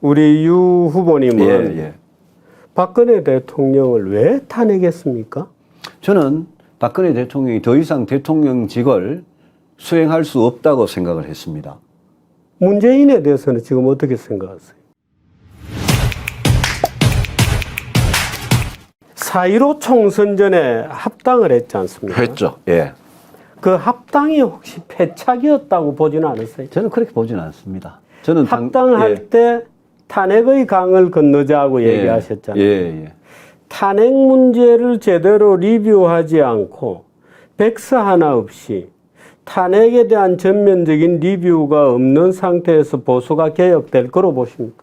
우리 유 후보님은 예, 예. 박근혜 대통령을 왜 탄핵했습니까? 저는 박근혜 대통령이 더 이상 대통령직을 수행할 수 없다고 생각을 했습니다. 문재인에 대해서는 지금 어떻게 생각하세요? 4.15 총선 전에 합당을 했지 않습니까? 했죠. 예. 그 합당이 혹시 패착이었다고 보지는 않았어요? 저는 그렇게 보지는 않습니다. 저는 당- 합당할 예. 때 탄핵의 강을 건너자고 얘기하셨잖아요. 예, 예. 탄핵 문제를 제대로 리뷰하지 않고 백서 하나 없이 탄핵에 대한 전면적인 리뷰가 없는 상태에서 보수가 개혁될 거로 보십니까?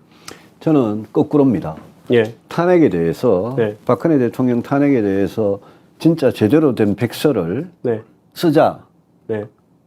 저는 거꾸로입니다. 예. 탄핵에 대해서 네. 박근혜 대통령 탄핵에 대해서 진짜 제대로 된 백서를 네. 쓰자. 네.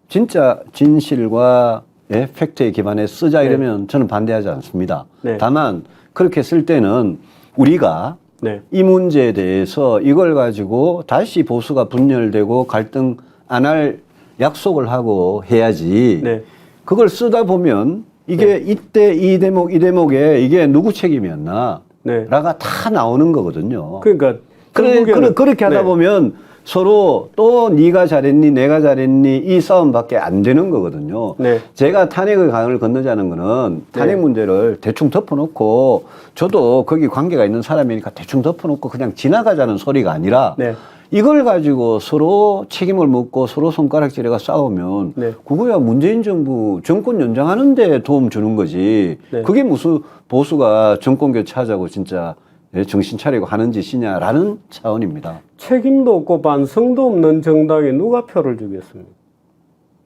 진짜 진실과 예, 팩트에 기반해 쓰자 이러면 저는 반대하지 않습니다. 네. 다만 그렇게 쓸 때는 우리가 네. 이 문제에 대해서 이걸 가지고 다시 보수가 분열되고 갈등 안 할 약속을 하고 해야지. 네. 그걸 쓰다 보면 이게 이때 이 대목 이 대목에 이게 누구 책임이었나 네. 라가 다 나오는 거거든요. 그러니까 그래, 결국에는- 그래, 그렇게 하다 네. 보면 서로 또 네가 잘했니 내가 잘했니 이 싸움밖에 안 되는 거거든요. 네. 제가 탄핵의 강을 건너자는 거는 탄핵 네. 문제를 대충 덮어놓고 저도 거기 관계가 있는 사람이니까 대충 덮어놓고 그냥 지나가자는 소리가 아니라 네. 이걸 가지고 서로 책임을 묻고 서로 손가락질해가 싸우면 네. 그거야 문재인 정부 정권 연장하는 데 도움 주는 거지. 네. 그게 무슨 보수가 정권 교체하자고 진짜 예, 정신 차리고 하는 짓이냐라는 차원입니다. 책임도 없고 반성도 없는 정당에 누가 표를 주겠습니까?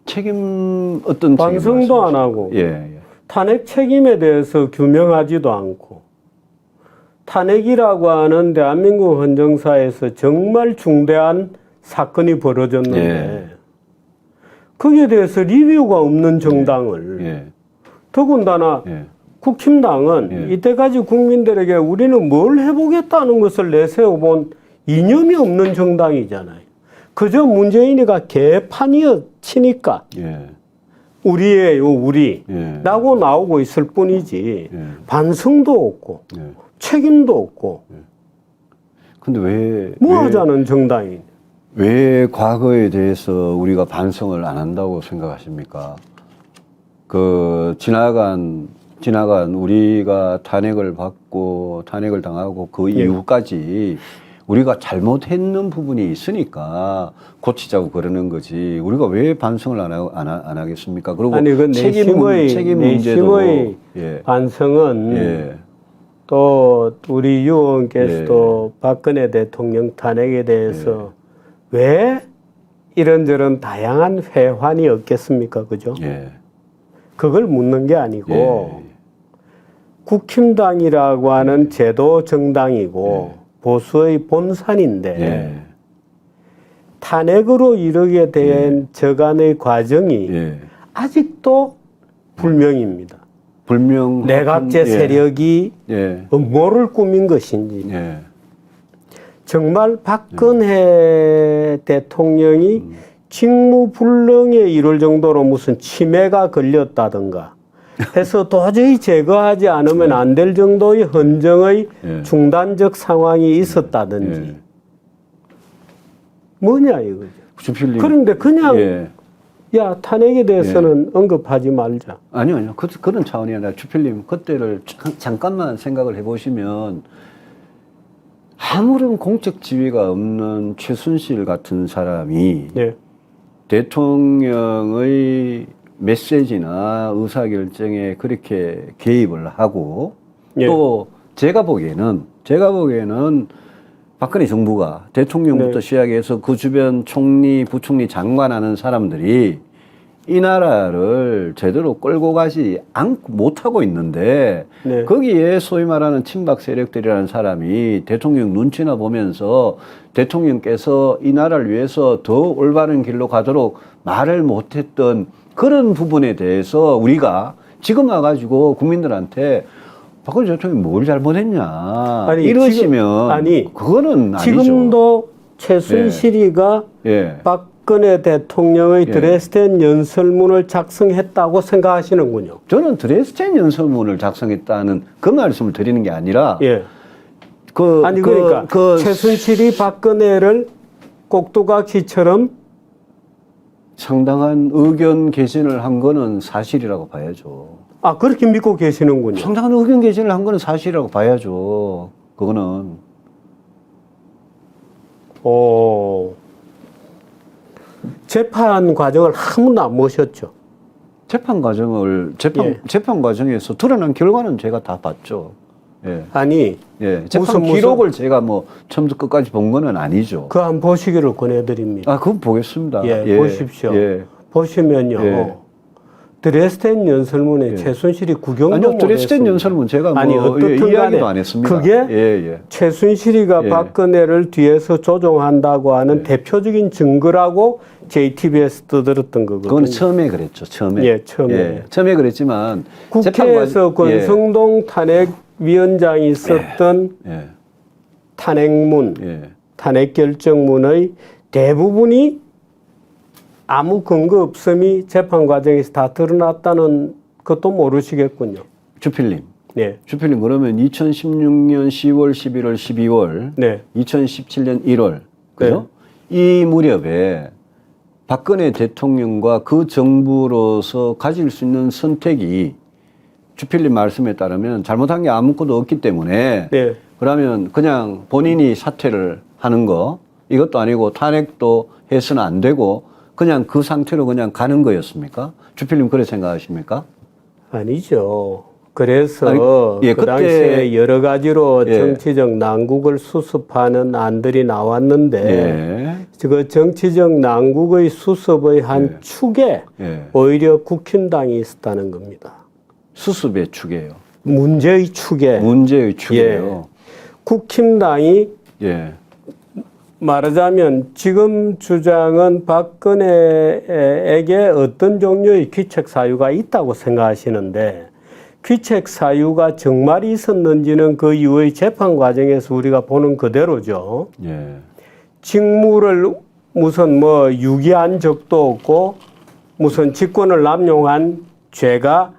책임 어떤 반성도 안 하고 예, 예. 탄핵 책임에 대해서 규명하지도 않고 탄핵이라고 하는 대한민국 헌정사에서 정말 중대한 사건이 벌어졌는데 예. 거기에 대해서 리뷰가 없는 정당을 예. 더군다나 예. 국힘당은 예. 이때까지 국민들에게 우리는 뭘 해보겠다는 것을 내세워본 이념이 없는 정당이잖아요. 그저 문재인이가 개판이어 치니까 예. 우리예요, 우리. 예. 라고 나오고 있을 뿐이지 예. 반성도 없고 예. 책임도 없고 근데 왜, 뭐 왜, 하자는 정당이 왜 과거에 대해서 우리가 반성을 안 한다고 생각하십니까? 그, 지나간, 지나간 우리가 탄핵을 받고 탄핵을 당하고 그 예. 이후까지 우리가 잘못했는 부분이 있으니까 고치자고 그러는 거지. 우리가 왜 반성을 안, 하, 안, 하, 안 하겠습니까? 그리고 아니 그 책임, 문- 내심의 책임 문제도 예. 반성은 예. 또 우리 유 의원께서도 박근혜 대통령 탄핵에 대해서 왜 이런저런 다양한 회환이 없겠습니까? 그죠? 예. 그걸 묻는 게 아니고 예. 국힘당이라고 하는 제도 정당이고 보수의 본산인데 예. 탄핵으로 이르게 된 저간의 과정이 예. 아직도 불명입니다. 불명 내각제 예. 세력이 예. 뭐를 꾸민 것인지 예. 정말 박근혜 대통령이 음. 직무불능에 이를 정도로 무슨 치매가 걸렸다든가 해서 도저히 제거하지 않으면 안 될 정도의 헌정의 예. 중단적 상황이 있었다든지 예. 뭐냐 이거죠. 주필님. 그런데 그냥 예. 야 탄핵에 대해서는 언급하지 말자. 아니요, 아니요. 그, 그런 차원이 아니라 주필님 그때를 잠- 잠깐만 생각을 해보시면 아무런 공적 지위가 없는 최순실 같은 사람이 네. 대통령의 메시지나 의사결정에 그렇게 개입을 하고 예. 또 제가 보기에는 제가 보기에는 박근혜 정부가 대통령부터 네. 시작해서 그 주변 총리, 부총리, 장관 하는 사람들이 이 나라를 제대로 끌고 가지 않고 못하고 있는데 네. 거기에 소위 말하는 친박 세력들이라는 사람이 대통령 눈치나 보면서 대통령께서 이 나라를 위해서 더 올바른 길로 가도록 말을 못했던 그런 부분에 대해서 우리가 지금 와가지고 국민들한테 박근혜 대통령이 뭘 잘못했냐 아니, 이러시면 지금- 아니, 그거는 아니죠. 지금도 최순실이가 예. 박 박근혜 대통령의 예. 드레스덴 연설문을 작성했다고 생각하시는군요. 저는 드레스덴 연설문을 작성했다는 그 말씀을 드리는 게 아니라 예. 그 아니 그- 그러니까 그 최순실이 박근혜를 꼭두각시처럼 상당한 의견 개진을 한 거는 사실이라고 봐야죠. 아 그렇게 믿고 계시는군요. 상당한 의견 개진을 한 거는 사실이라고 봐야죠. 그거는 오. 재판 과정을 한 번도 안 모셨죠. 재판 과정을 재판 예. 재판 과정에서 드러난 결과는 제가 다 봤죠. 예. 아니 예. 재판 무슨- 무슨- 기록을 제가 뭐 처음부터 끝까지 본 거는 아니죠. 그 한 보시기를 권해드립니다. 아, 그건 보겠습니다. 예, 보십시오. 예. 보시면요. 예. 드레스덴 연설문에 예. 최순실이 구경도 아니요. 드레스덴 연설문 제가 뭐 아니, 어떻든 예, 이야기도 안 했습니다. 그게 예, 예. 최순실이가 예. 박근혜를 뒤에서 조종한다고 하는 대표적인 증거라고 JTBS 떠들었던 거거든요. 그건 처음에 그랬죠. 처음에. 예, 처음에. 예, 처음에 그랬지만 국회에서 재판 과- 예, 권성동 탄핵 위원장이 썼던 예, 탄핵문, 예. 탄핵 결정문의 대부분이 아무 근거 없음이 재판 과정에서 다 드러났다는 것도 모르시겠군요. 주필님. 네, 주필님 그러면 2016년 10월, 11월, 12월, 네, 2017년 1월, 그죠? 이 무렵에 박근혜 대통령과 그 정부로서 가질 수 있는 선택이 주필님 말씀에 따르면 잘못한 게 아무것도 없기 때문에 네. 그러면 그냥 본인이 사퇴를 하는 거 이것도 아니고 탄핵도 해서는 안 되고 그냥 그 상태로 그냥 가는 거였습니까? 주필님 그래 생각하십니까? 아니죠. 그래서 아니, 예, 그 당시에 여러 가지로 예. 정치적 난국을 수습하는 안들이 나왔는데 예. 그 정치적 난국의 수습의 한 예. 축에 예. 오히려 국힘당이 있었다는 겁니다. 수습의 축이에요. 문제의 축에 문제의 축이에요. 국힘당이 예. 말하자면 지금 주장은 박근혜에게 어떤 종류의 귀책 사유가 있다고 생각하시는데 귀책 사유가 정말 있었는지는 그 이후의 재판 과정에서 우리가 보는 그대로죠. 예. 직무를 무슨 뭐 유기한 적도 없고 무슨 직권을 남용한 죄가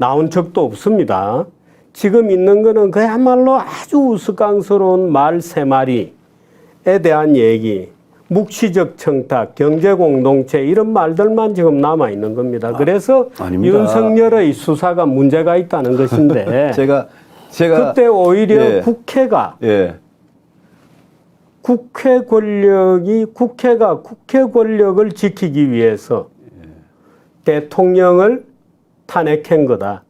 나온 적도 없습니다. 지금 있는 거는 그야말로 아주 우스꽝스러운 말 세 마리에 대한 얘기, 묵시적 청탁, 경제 공동체 이런 말들만 지금 남아 있는 겁니다. 그래서 아닙니다. 윤석열의 수사가 문제가 있다는 것인데 제가 제가 그때 오히려 예. 국회가 예. 국회 권력이 국회가 국회 권력을 지키기 위해서 대통령을 탄핵한 거다.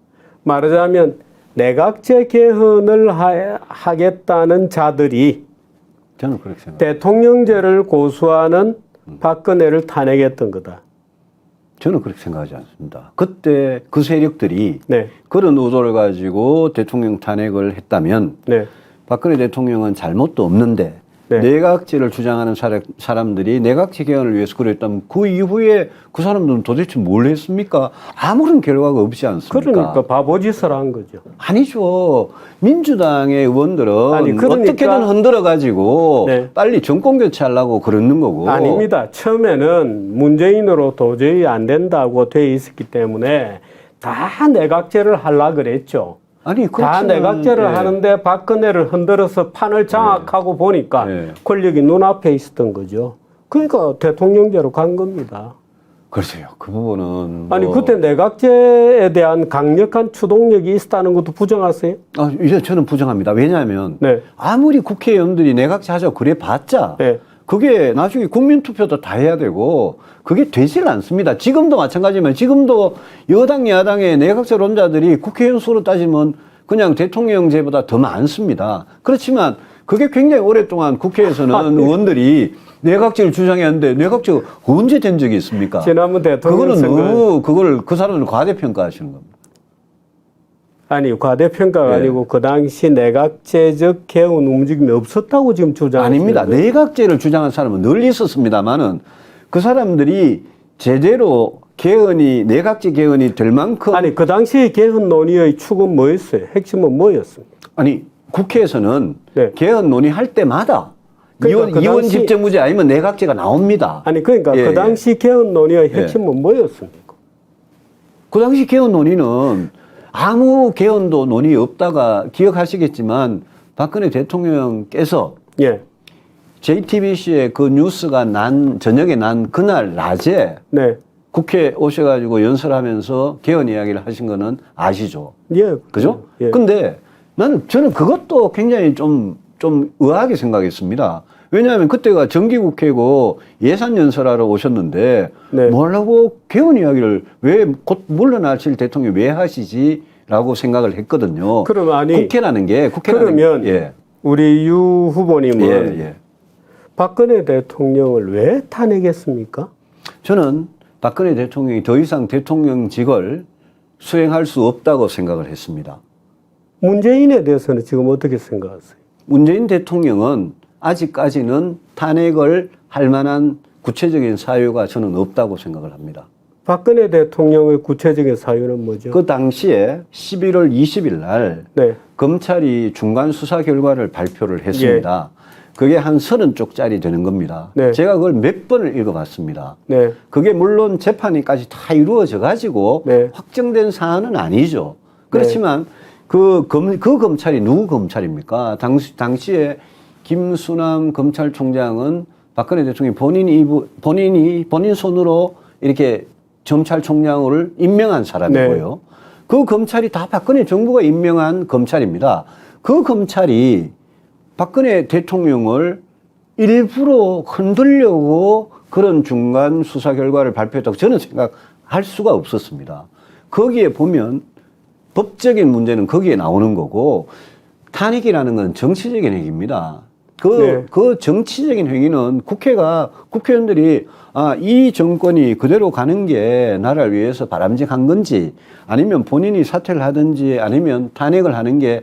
말하자면 내각제 개헌을 하, 하겠다는 자들이 저는 그렇게 생각. 대통령제를 고수하는 박근혜를 탄핵했던 거다. 저는 그렇게 생각하지 않습니다. 그때 그 세력들이 네, 그런 의도를 가지고 대통령 탄핵을 했다면 네, 박근혜 대통령은 잘못도 없는데 네. 내각제를 주장하는 사람- 사람들이 내각제 개헌을 위해서 그랬다면 그 이후에 그 사람들은 도대체 뭘 했습니까? 아무런 결과가 없지 않습니까? 그러니까 바보짓을 한 거죠. 아니죠. 민주당의 의원들은 아니, 그러니까- 어떻게든 흔들어 가지고 네. 빨리 정권 교체하려고 그러는 거고. 아닙니다. 처음에는 문재인으로 도저히 안 된다고 돼 있었기 때문에 다 내각제를 하려 그랬죠. 아니 다 내각제를 예. 하는데 박근혜를 흔들어서 판을 장악하고 보니까 네. 권력이 눈앞에 있었던 거죠. 그러니까 대통령제로 간 겁니다. 글쎄요. 그 부분은 아니 뭐- 그때 내각제에 대한 강력한 추동력이 있었다는 것도 부정하세요? 아, 이제 저는 부정합니다. 왜냐하면 네. 아무리 국회의원들이 내각제 하자고 그래 봤자 네. 그게 나중에 국민투표도 다 해야 되고 그게 되질 않습니다. 지금도 마찬가지면 지금도 여당 야당의 내각제론자들이 국회의원 수로 따지면 그냥 대통령제보다 더 많습니다. 그렇지만 그게 굉장히 오랫동안 국회에서는 아, 네. 의원들이 내각제를 주장했는데 내각제가 언제 된 적이 있습니까? 지난번 대통령 그거는 선거 너무 그걸 그 사람을 과대평가하시는 겁니다. 아니 과대평가가 예. 아니고 그 당시 내각제적 개헌 움직임이 없었다고 지금 주장하시는 아닙니다. 내각제를 주장한 사람은 늘 있었습니다만은 그 사람들이 제대로 개헌이 내각제 개헌이 될 만큼 아니 그 당시 개헌 논의의 축은 뭐였어요? 핵심은 뭐였습니까? 아니 국회에서는 네. 개헌 논의할 때마다 그러니까 이원, 그 이원 집정부제 아니면 내각제가 나옵니다. 아니 그러니까 예, 그 예. 당시 개헌 논의의 핵심은 뭐였습니까? 그 당시 개헌 논의는 아무 개헌도 논의 없다가 기억하시겠지만 박근혜 대통령께서 예, JTBC에 그 뉴스가 난 저녁에 난 그날 낮에 네, 국회 오셔가지고 연설하면서 개헌 이야기를 하신 거는 아시죠? 예, 그죠? 예. 근데 나는 저는 그것도 굉장히 좀, 좀 의아하게 생각했습니다. 왜냐하면 그때가 정기국회고 예산 연설하러 오셨는데 네. 뭐라고 개헌 이야기를 왜 곧 물러나실 대통령이 왜 하시지? 라고 생각을 했거든요. 그럼 아니 국회라는 게 국회라는 그러면 게, 우리 유 후보님은 예, 예, 예. 박근혜 대통령을 왜 탄핵했습니까? 저는 박근혜 대통령이 더 이상 대통령직을 수행할 수 없다고 생각을 했습니다. 문재인에 대해서는 지금 어떻게 생각하세요? 문재인 대통령은 아직까지는 탄핵을 할 만한 구체적인 사유가 저는 없다고 생각을 합니다. 박근혜 대통령의 구체적인 사유는 뭐죠? 그 당시에 11월 20일 날 네, 검찰이 중간 수사 결과를 발표를 했습니다. 그게 한 30쪽짜리 되는 겁니다. 네. 제가 그걸 몇 번을 읽어봤습니다. 네, 그게 물론 재판이까지 다 이루어져 가지고 네. 확정된 사안은 아니죠. 그렇지만 그, 검, 그 검찰이 누구 검찰입니까? 당시, 당시에 김수남 검찰총장은 박근혜 대통령이 본인이, 본인이 본인 손으로 이렇게 검찰총장을 임명한 사람이고요. 그 검찰이 다 박근혜 정부가 임명한 검찰입니다. 그 검찰이 박근혜 대통령을 일부러 흔들려고 그런 중간 수사 결과를 발표했다고 저는 생각할 수가 없었습니다. 거기에 보면 법적인 문제는 거기에 나오는 거고 탄핵이라는 건 정치적인 행위입니다. 그, 네. 그 정치적인 행위는 국회가, 국회의원들이 아, 이 정권이 그대로 가는 게 나라를 위해서 바람직한 건지 아니면 본인이 사퇴를 하든지 아니면 탄핵을 하는 게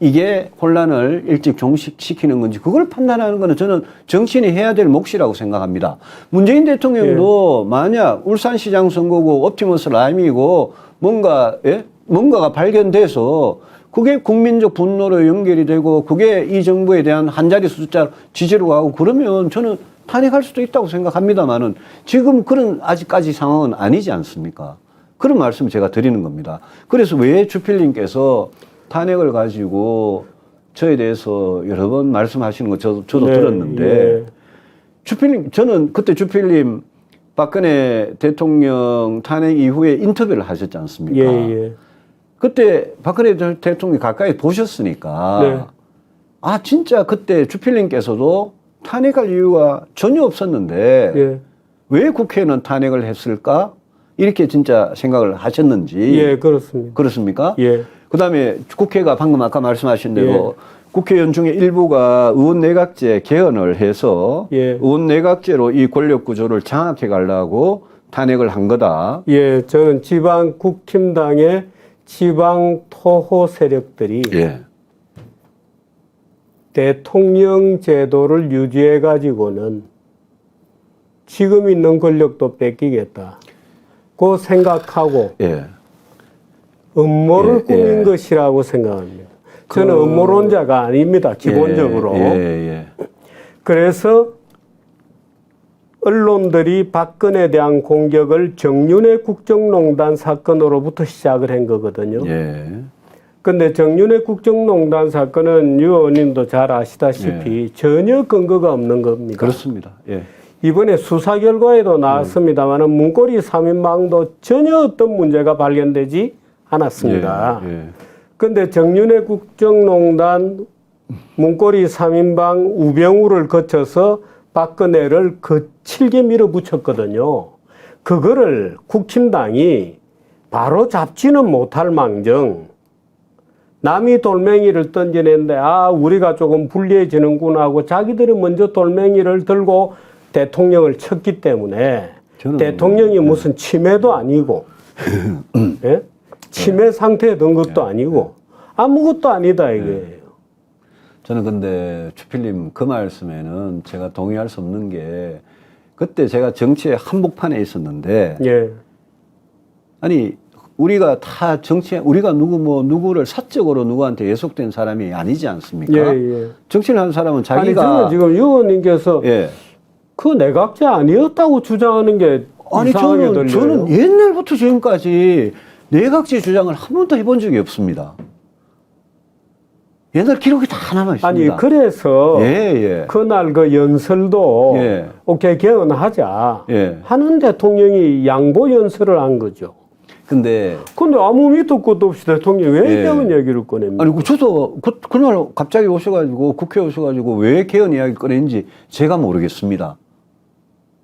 이게 혼란을 일찍 종식시키는 건지 그걸 판단하는 거는 저는 정치인이 해야 될 몫이라고 생각합니다. 문재인 대통령도 만약 울산시장 선거고 옵티머스 라임이고 뭔가 예? 뭔가가 발견돼서 그게 국민적 분노로 연결이 되고 그게 이 정부에 대한 한 자리 숫자 지지로 가고 그러면 저는 탄핵할 수도 있다고 생각합니다만은 지금 그런 아직까지 상황은 아니지 않습니까? 그런 말씀 제가 드리는 겁니다. 그래서 왜 주필님께서 탄핵을 가지고 저에 대해서 여러 번 말씀하시는 거 저도, 저도 네, 들었는데 예. 주필님 저는 그때 주필님 박근혜 대통령 탄핵 이후에 인터뷰를 하셨지 않습니까? 예, 예. 그때 박근혜 대- 대통령이 가까이 보셨으니까 네. 아 진짜 그때 주필님께서도 탄핵할 이유가 전혀 없었는데 예. 왜 국회는 탄핵을 했을까 이렇게 진짜 생각을 하셨는지 예, 그렇습니다. 그렇습니까? 예. 그다음에 국회가 방금 아까 말씀하신 대로 예. 국회의원 중에 일부가 의원 내각제 개헌을 해서 예. 의원 내각제로 이 권력 구조를 장악해 가려고 탄핵을 한 거다. 예, 저는 지방 국힘당의 지방 토호 세력들이 예. 대통령 제도를 유지해 가지고는 지금 있는 권력도 뺏기겠다. 고 생각하고 예. 음모를 예, 꾸민 예. 것이라고 생각합니다. 저는 그- 음모론자가 아닙니다. 기본적으로. 예, 예, 예. 그래서 언론들이 박근혜에 대한 공격을 정윤회 국정농단 사건으로부터 시작을 한 거거든요. 예. 근데 정윤회 국정농단 사건은 유 의원님도 잘 아시다시피 전혀 근거가 없는 겁니다. 예. 그렇습니다. 예. 이번에 수사 결과에도 나왔습니다만은 문고리 3인방도 전혀 어떤 문제가 발견되지 않았습니다. 예, 예. 근데 정윤회 국정농단 문고리 3인방 우병우를 거쳐서 박근혜를 거칠게 밀어붙였거든요. 그거를 국힘당이 바로 잡지는 못할 망정 남이 돌멩이를 던져냈는데 아 우리가 조금 불리해지는구나 하고 자기들이 먼저 돌멩이를 들고 대통령을 쳤기 때문에 대통령이 무슨 치매도 아니고 예? 치매 상태에 든 것도 아니고 아무것도 아니다 이거예요. 저는 근데 주필님 그 말씀에는 제가 동의할 수 없는 게 그때 제가 정치의 한복판에 있었는데 예. 아니 우리가 다 정치 우리가 누구 뭐 누구를 사적으로 누구한테 예속된 사람이 아니지 않습니까? 예, 예. 정치를 하는 사람은 아니 자기가 저는 지금 의원님께서 예. 그 내각제 아니었다고 주장하는 게 아니 이상하게 저는 들려요. 저는 옛날부터 지금까지 내각제 주장을 한 번도 해본 적이 없습니다. 옛날 기록이 다 남아 있습니다. 아니 그래서 예, 예. 그날 그 연설도 예. 오케이 개헌하자 예. 하는 대통령이 양보 연설을 한 거죠. 근데 근데 아무 밑도 끝도 없이 대통령이 왜 예. 개헌 얘기를 꺼냅니까? 아니 그 저도 그, 그날 갑자기 오셔가지고 국회 에 오셔가지고 왜 개헌 이야기 꺼낸지 제가 모르겠습니다.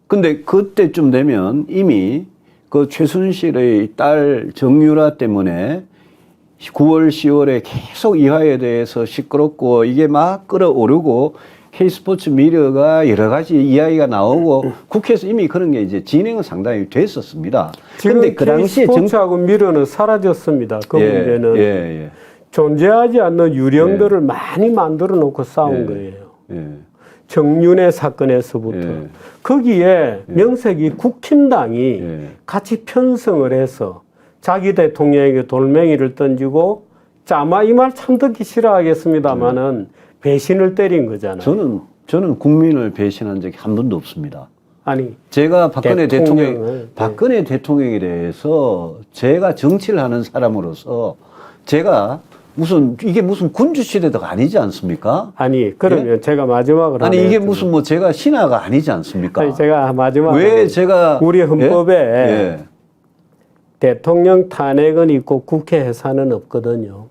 근데 그때쯤 되면 이미 그 최순실의 딸 정유라 때문에 9월, 10월에 계속 이화에 대해서 시끄럽고 이게 막 끌어오르고 K스포츠 미디어가 여러 가지 이야기가 나오고 국회에서 이미 그런 게 이제 진행은 상당히 됐었습니다. 근데 그 당시에 정 스포츠하고 미르는 사라졌습니다. 그 예, 문제는 예, 예, 존재하지 않는 유령들을 많이 만들어 놓고 싸운 예. 거예요. 예. 정윤회 사건에서부터 예. 거기에 명색이 국힘당이 예. 같이 편성을 해서 자기 대통령에게 돌멩이를 던지고 짜마 이 말 참 듣기 싫어하겠습니다마는 배신을 때린 거잖아요. 저는 저는 국민을 배신한 적이 한 번도 없습니다. 아니 제가 박근혜 대통령 네. 박근혜 대통령에 대해서 제가 정치를 하는 사람으로서 제가 무슨 이게 무슨 군주 시대가 아니지 않습니까? 아니 그러면 제가 마지막으로 예? 아니 이게. 무슨 뭐 제가 신하가 아니지 않습니까? 아니, 제가 마지막 왜 제가 우리 헌법에 예? 예. 대통령 탄핵은 있고 국회 해산은 없거든요.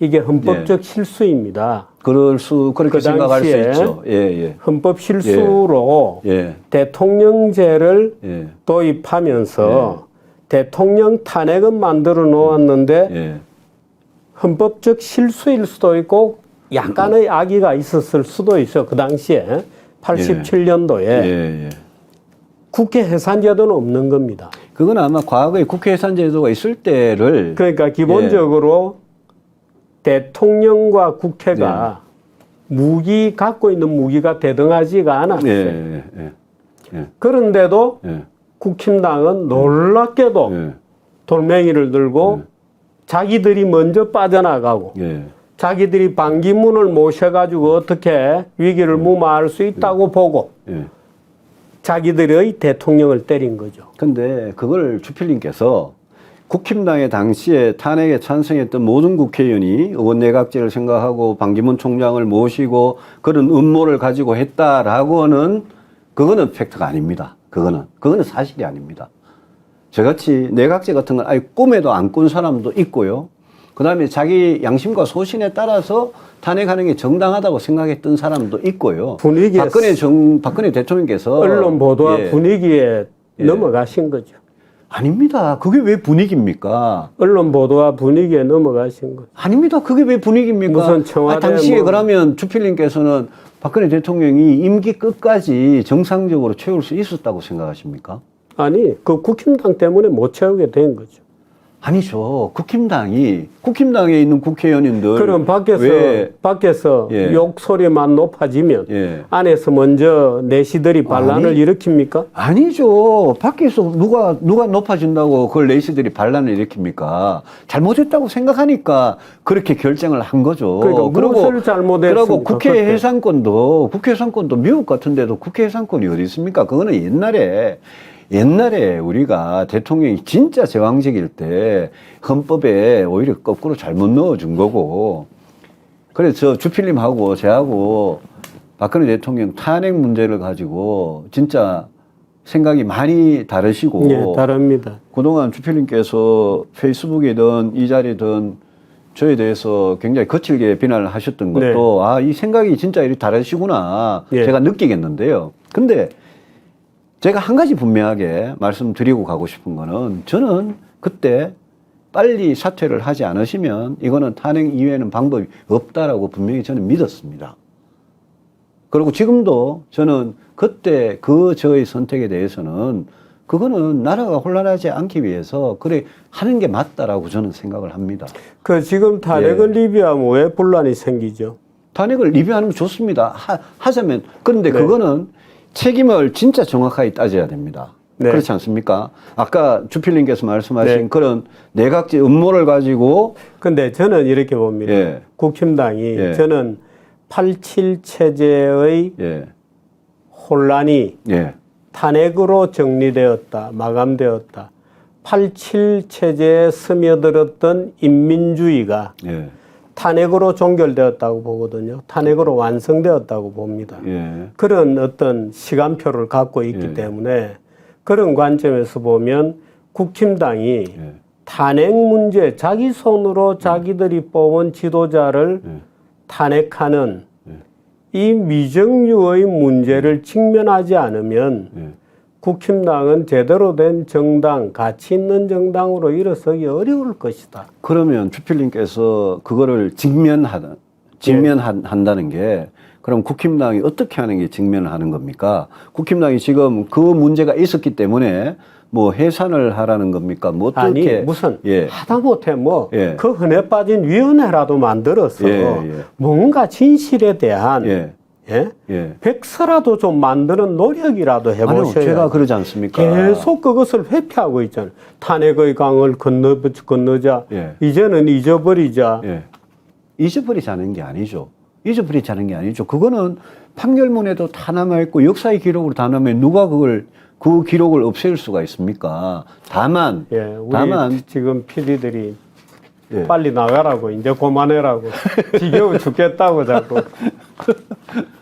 이게 헌법적 실수입니다. 그럴 수 그렇게 그 생각할 수 있죠. 예, 예. 헌법 실수로 예. 대통령제를 예. 도입하면서 대통령 탄핵은 만들어 놓았는데 예. 헌법적 실수일 수도 있고 약간의 악의가 있었을 수도 있어. 그 당시에 87년도에 예, 예. 국회 해산제도는 없는 겁니다. 그건 아마 과거에 국회 해산 제도가 있을 때를 그러니까 기본적으로 대통령과 국회가 무기 갖고 있는 무기가 대등하지가 않았어요. 예, 예, 예. 예. 그런데도 예. 국힘당은 놀랍게도 예. 돌멩이를 들고 자기들이 먼저 빠져나가고 예. 자기들이 반기문을 모셔가지고 어떻게 위기를 무마할 수 있다고 보고 예. 자기들의 대통령을 때린 거죠. 근데 그걸 주필님께서 국힘당의 당시에 탄핵에 찬성했던 모든 국회의원이 의원 내각제를 생각하고 반기문 총장을 모시고 그런 음모를 가지고 했다라고는 그거는 팩트가 아닙니다. 그거는 그거는 사실이 아닙니다. 저같이 내각제 같은 건 아예 꿈에도 안 꾼 사람도 있고요. 그 다음에 자기 양심과 소신에 따라서 탄핵하는 게 정당하다고 생각했던 사람도 있고요. 분위기에 박근혜 정, 박근혜 대통령께서 언론 보도와 예. 분위기에 예. 넘어가신 거죠. 아닙니다. 그게 왜 분위기입니까? 언론 보도와 분위기에 넘어가신 거죠. 아닙니다. 그게 왜 분위기입니까? 무슨 청와대 아, 당시에 뭐- 그러면 주필님께서는 박근혜 대통령이 임기 끝까지 정상적으로 채울 수 있었다고 생각하십니까? 아니 그 국힘당 때문에 못 채우게 된 거죠. 아니죠. 국힘당이 국힘당에 있는 국회의원님들 그럼 밖에서 왜 밖에서 예. 욕 소리만 높아지면 예. 안에서 먼저 내시들이 반란을 아니. 일으킵니까? 아니죠. 밖에서 누가 누가 높아진다고 그걸 레이스들이 반란을 일으킵니까? 잘못했다고 생각하니까 그렇게 결정을 한 거죠. 그러니까 무엇을 잘못했습니까? 그리고 국회 그때? 해산권도 국회 해산권도 미국 같은 데도 국회 해산권이 어디 있습니까? 그거는 옛날에 옛날에 우리가 대통령이 진짜 제왕적일 때 헌법에 오히려 거꾸로 잘못 넣어준 거고 그래서 저 주필님하고 저하고 박근혜 대통령 탄핵 문제를 가지고 진짜 생각이 많이 다르시고 예, 다릅니다. 그동안 주필님께서 페이스북이든 이 자리든 저에 대해서 굉장히 거칠게 비난을 하셨던 네. 것도 아, 이 생각이 진짜 이리 다르시구나 예. 제가 느끼겠는데요. 근데 제가 한 가지 분명하게 말씀드리고 가고 싶은 거는 저는 그때 빨리 사퇴를 하지 않으시면 이거는 탄핵 이외에는 방법이 없다라고 분명히 저는 믿었습니다. 그리고 지금도 저는 그때 그 저의 선택에 대해서는 그거는 나라가 혼란하지 않기 위해서 그래 하는 게 맞다라고 저는 생각을 합니다. 그 지금 탄핵을 예. 리뷰하면 왜 분란이 생기죠? 탄핵을 리뷰하는 거 좋습니다. 하, 하자면 그런데 네. 그거는 책임을 진짜 정확하게 따져야 됩니다. 네. 그렇지 않습니까? 아까 주필님께서 말씀하신 네. 그런 내각제 음모를 가지고 근데 저는 이렇게 봅니다. 예. 국힘당이 예. 저는 87 체제의 예, 혼란이 예, 탄핵으로 정리되었다, 마감되었다. 87 체제에 스며들었던 인민주의가 예, 탄핵으로 종결되었다고 보거든요. 탄핵으로 완성되었다고 봅니다. 예, 그런 어떤 시간표를 갖고 있기 예. 때문에 그런 관점에서 보면 국힘당이 예, 탄핵 문제, 자기 손으로 자기들이 뽑은 지도자를 예. 탄핵하는 이 미정유의 문제를 직면하지 않으면 예. 국힘당은 제대로 된 정당, 가치 있는 정당으로 일어서기 어려울 것이다. 그러면 주필님께서 그거를 직면하다, 직면한다는 게 그럼 국힘당이 어떻게 하는 게 직면을 하는 겁니까? 국힘당이 지금 그 문제가 있었기 때문에 뭐 해산을 하라는 겁니까? 뭐 어떻게 아니 무슨 예. 하다못해 뭐 예. 그 흔해 빠진 위원회라도 만들어서 예, 예. 뭔가 진실에 대한 예, 예? 예. 백서라도 좀 만드는 노력이라도 아니요, 해보셔야 제가 그러지 않습니까? 계속 그것을 회피하고 있잖아요. 탄핵의 강을 건너 건너자 예. 이제는 잊어버리자. 예. 잊어버리자는 게 아니죠. 잊어버리자는 게 아니죠. 그거는 판결문에도 다 남아있고 역사의 기록으로 다 남아 누가 그걸 그 기록을 없앨 수가 있습니까? 다만, 예, 우리 다만, 지금 PD들이 예. 빨리 나가라고 이제 그만해라고 지겨워 죽겠다고 자꾸.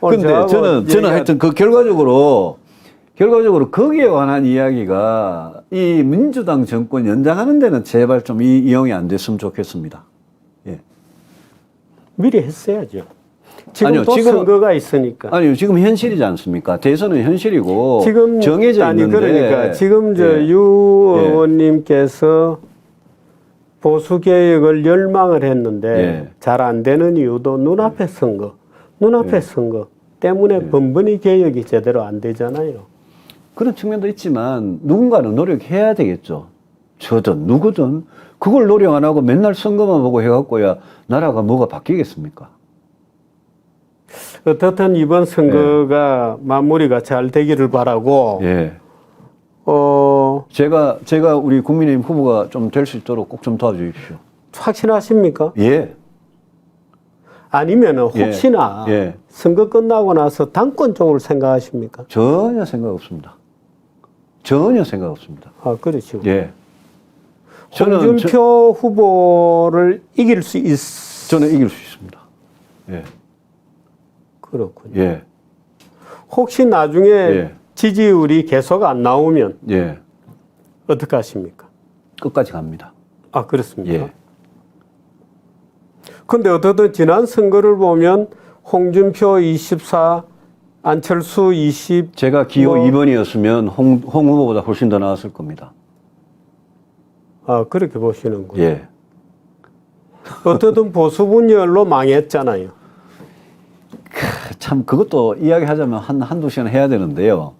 오늘 근데 저는 저는 하여튼 그 결과적으로 결과적으로 거기에 관한 이야기가 이 민주당 정권 연장하는 데는 제발 좀 이 이용이 안 됐으면 좋겠습니다. 예. 미리 했어야죠. 지금 아니요, 또 지금- 선거가 있으니까. 아니요, 지금 현실이지 않습니까? 대선은 현실이고 지금 정해져 아니 있는데 그러니까 지금 저 예. 유 의원님께서 보수 개혁을 열망을 했는데 예. 잘안 되는 이유도 눈앞에 선거, 눈앞에 선거 때문에 번번이 개혁이 제대로 안 되잖아요. 그런 측면도 있지만 누군가는 노력해야 되겠죠. 저든 누구든 그걸 노력 안 하고 맨날 선거만 보고 해갖고야 나라가 뭐가 바뀌겠습니까? 어떻든 이번 선거가 마무리가 잘 되기를 바라고 예. 어 제가 제가 우리 국민의힘 후보가 좀 될 수 있도록 꼭 좀 도와주십시오. 확신하십니까? 예. 아니면은 예. 혹시나 예. 선거 끝나고 나서 당권 쪽을 생각하십니까? 전혀 생각 없습니다. 전혀 생각 없습니다. 아 그렇죠. 예. 저는 저, 홍준표 후보를 이길 수 있. 저는 이길 수 있습니다. 예. 그렇군요. 예. 혹시 나중에 예. 지지율이 계속 안 나오면 예. 어떻게 하십니까? 끝까지 갑니다. 아 그렇습니까? 예. 근데 어떻든 지난 선거를 보면 홍준표 24, 안철수 20, 제가 기호 뭐- 2번이었으면 홍, 홍 후보보다 훨씬 더 나았을 겁니다. 아 그렇게 보시는군요. 예. 어떻든 보수 분열로 망했잖아요. 참 그것도 이야기하자면 한 한두 시간 해야 되는데요.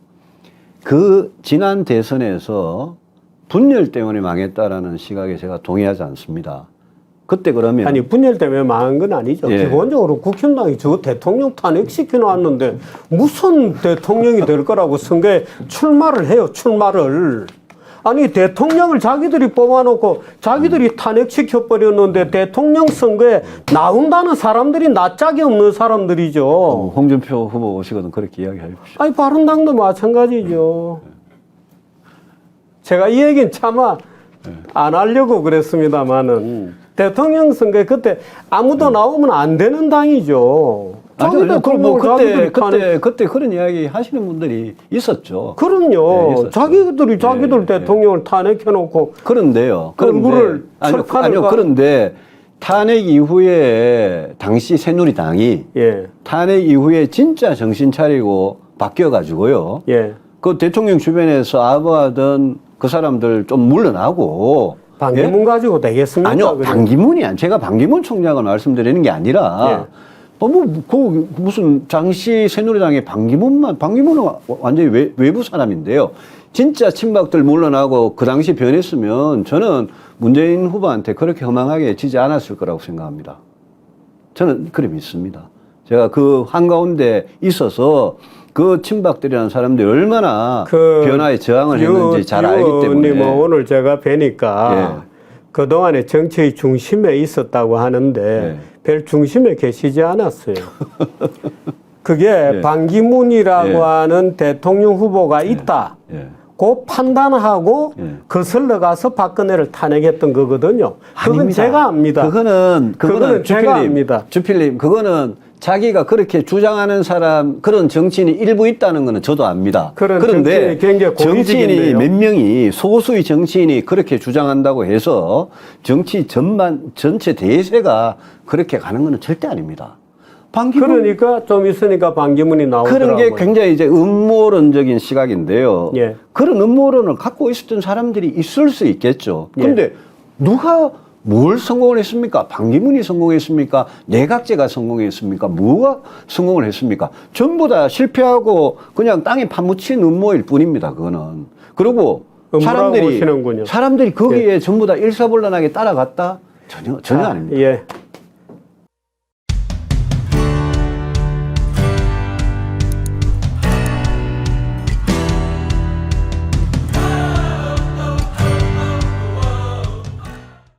그 지난 대선에서 분열 때문에 망했다라는 시각에 제가 동의하지 않습니다. 그때 그러면 아니 분열 때문에 망한 건 아니죠. 예. 기본적으로 국힘당이 저 대통령 탄핵 시켜 놨는데 무슨 대통령이 될 거라고 선거에 출마를 해요. 출마를. 아니 대통령을 자기들이 뽑아놓고 자기들이 탄핵시켜 버렸는데 대통령 선거에 나온다는 사람들이 낯짝이 없는 사람들이죠. 어, 홍준표 후보 오시거든 그렇게 이야기하십시오. 아니 바른당도 마찬가지죠. 제가 이 얘기는 차마 안 하려고 그랬습니다만은 대통령 선거에 그때 아무도 나오면 안 되는 당이죠. 아니, 자기 아니, 그럼 뭐 대통령을 그때 그때 그때 그런 이야기 하시는 분들이 있었죠. 그럼요. 네, 있었죠. 자기들이 자기들 예, 대통령을 탄핵해 놓고 그런데요. 얼굴을 아니요, 철판을 아니요 가- 그런데 탄핵 이후에 당시 새누리당이 예, 탄핵 이후에 진짜 정신 차리고 바뀌어 가지고요. 예. 그 대통령 주변에서 아부하던 그 사람들 좀 물러나고 반기문 가지고 되겠습니까? 예? 아니요 그래? 반기문이 아니 제가 반기문 총장을 말씀드리는 게 아니라 어, 뭐, 그, 무슨, 당시 새누리당의 반기문만, 반기문은 와- 완전히 외, 외부 사람인데요. 진짜 친박들 물러나고 그 당시 변했으면 저는 문재인 후보한테 그렇게 허망하게 지지 않았을 거라고 생각합니다. 저는 그래 믿습니다. 제가 그 한가운데 있어서 그 친박들이라는 사람들이 얼마나 그 변화에 저항을 했는지 잘유 알기 때문에 의원님은 오늘 제가 뵈니까 예. 그동안에 정치의 중심에 있었다고 하는데 예. 별 중심에 계시지 않았어요. 그게 예. 반기문이라고 예. 하는 대통령 후보가 있다. 예. 그 판단하고 예. 거슬러 가서 박근혜를 탄핵했던 거거든요. 그건 아닙니다. 제가 압니다. 그거는 그거는 그거는 제가 주필님, 압니다. 주필님 그거는 자기가 그렇게 주장하는 사람 그런 정치인이 일부 있다는 거는 저도 압니다. 그런 그런데 정치인이. 몇 명이 소수의 정치인이 그렇게 주장한다고 해서 정치 전반 전체 대세가 그렇게 가는 거는 절대 아닙니다. 반기문 그러니까 좀 있으니까 반기문이 나오더라고요. 그런 게 굉장히 이제 음모론적인 시각인데요. 예. 그런 음모론을 갖고 있었던 사람들이 있을 수 있겠죠. 예. 근데 누가 뭘 성공을 했습니까? 반기문이 성공했습니까? 내각제가 성공했습니까? 뭐가 성공을 했습니까? 전부 다 실패하고 그냥 땅에 파묻힌 음모일 뿐입니다. 그거는. 그리고 사람들이 보시는군요. 사람들이 거기에 전부 다 일사불란하게 따라갔다? 전혀 전혀 아닙니다. 예.